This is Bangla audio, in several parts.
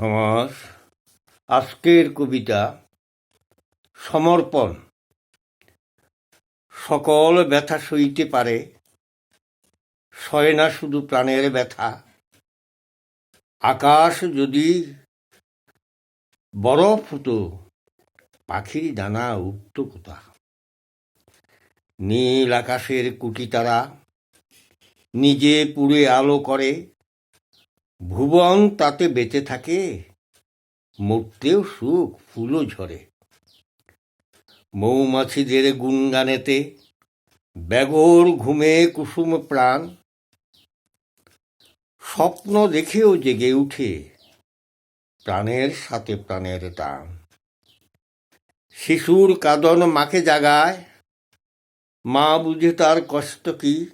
আমার আজকের কবিতা সমর্পণ। সকল ব্যথা সইতে পারে সয় না শুধু প্রাণের ব্যথা। আকাশ যদি বরফ হতো, পাখির ডানা উঠত কোথা নীল আকাশের কুটি তারা নিজে পুড়ে আলো করে ভুবন তাতে বেঁচে থাকে, মরতেও সুখ, ফুলও ঝরে। মৌমাছিদের গুনগানেতে ব্যাগর ঘুমে কুসুম প্রাণ। স্বপ্ন দেখেও জেগে উঠে প্রাণের সাথে প্রাণের টান শিশুর কাদন মাকে জাগায়, মা বুঝে তার কষ্ট কি?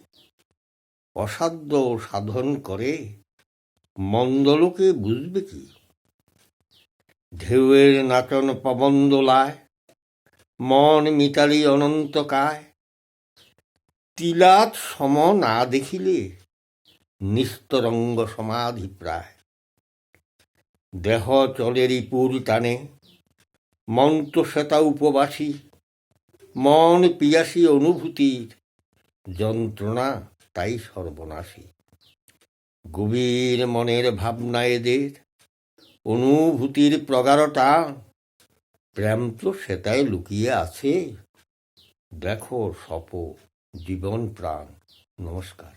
অসাধ্য সাধন করে। মন্দলোকে বুঝবে কি? ঢেউয়ের নাচন পবন দোলায় মন মিতালি অনন্তকায় তিলাত সম না দেখিলে নিস্তরঙ্গ সমাধি প্রায়। দেহ চলে পুর টানে মন্ত শ্বেতা উপবাসী, মন পিয়াসী অনুভূতির যন্ত্রণা তাই সর্বনাশী। গভীর মনের ভাবনা এদের। অনুভূতির প্রগাঢ়তা। প্রেম তো সেটাই লুকিয়ে আছে। দেখো সপ জীবন প্রাণ। নমস্কার।